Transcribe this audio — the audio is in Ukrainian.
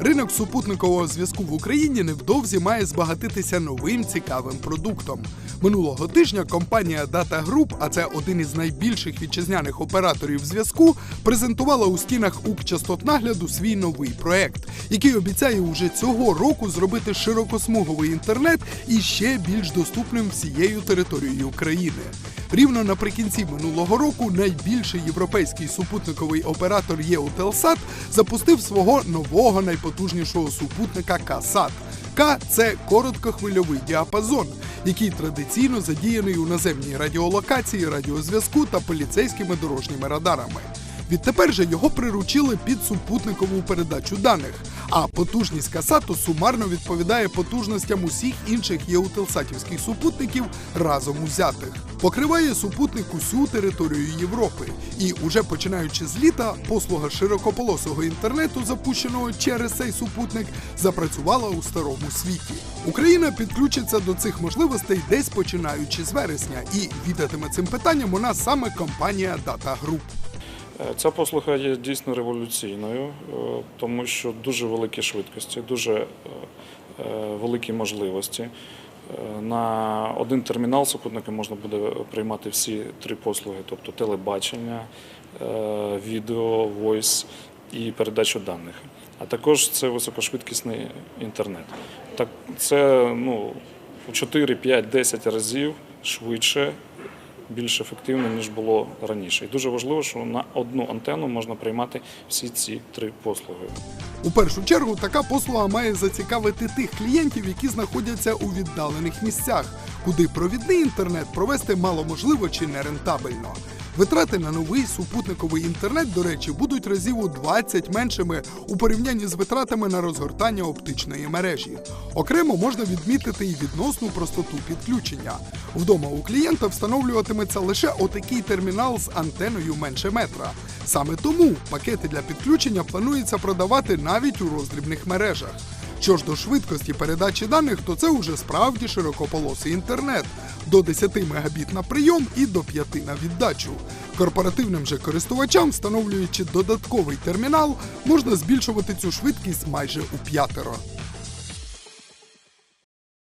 Ринок супутникового зв'язку в Україні невдовзі має збагатитися новим цікавим продуктом. Минулого тижня компанія Data Group, а це один із найбільших вітчизняних операторів зв'язку, презентувала у стінах Укрчастотнагляду свій новий проект, який обіцяє уже цього року зробити широкосмуговий інтернет і ще більш доступним всією територією країни. Рівно наприкінці минулого року найбільший європейський супутниковий оператор Єутелсат запустив свого нового найпотужнішого супутника Касат. К це короткохвильовий діапазон, який традиційно задіяний у наземній радіолокації, радіозв'язку та поліцейськими дорожніми радарами. Відтепер же його приручили під супутникову передачу даних, а потужність Касату сумарно відповідає потужностям усіх інших єутелсатівських супутників разом узятих. Покриває супутник усю територію Європи, і уже починаючи з літа, послуга широкополосого інтернету, запущеного через цей супутник, запрацювала у старому світі. Україна підключиться до цих можливостей десь починаючи з вересня, і відатиме цим питанням у нас саме компанія Data Group. Е, Ця послуга є дійсно революційною, е, тому що дуже великі швидкості, дуже е, великі можливості. На один термінал супутника можна буде приймати всі три послуги, тобто телебачення, відео, войс і передачу даних. А також це високошвидкісний інтернет. Так це ну, у 4, 5, 10 разів швидше більш ефективно, ніж було раніше. І дуже важливо, що на одну антенну можна приймати всі ці три послуги. У першу чергу така послуга має зацікавити тих клієнтів, які знаходяться у віддалених місцях, куди провідний інтернет провести мало можливо чи нерентабельно. Витрати на новий супутниковий інтернет, до речі, будуть разів у 20 меншими у порівнянні з витратами на розгортання оптичної мережі. Окремо можна відмітити і відносну простоту підключення. Вдома у клієнта встановлюватиметься лише отакий термінал з антеною менше метра. Саме тому пакети для підключення планується продавати навіть у роздрібних мережах. Що ж до швидкості передачі даних, то це уже справді широкополосий інтернет до 10 мегабіт на прийом і до 5 на віддачу. Корпоративним же користувачам, встановлюючи додатковий термінал, можна збільшувати цю швидкість майже у п'ятеро.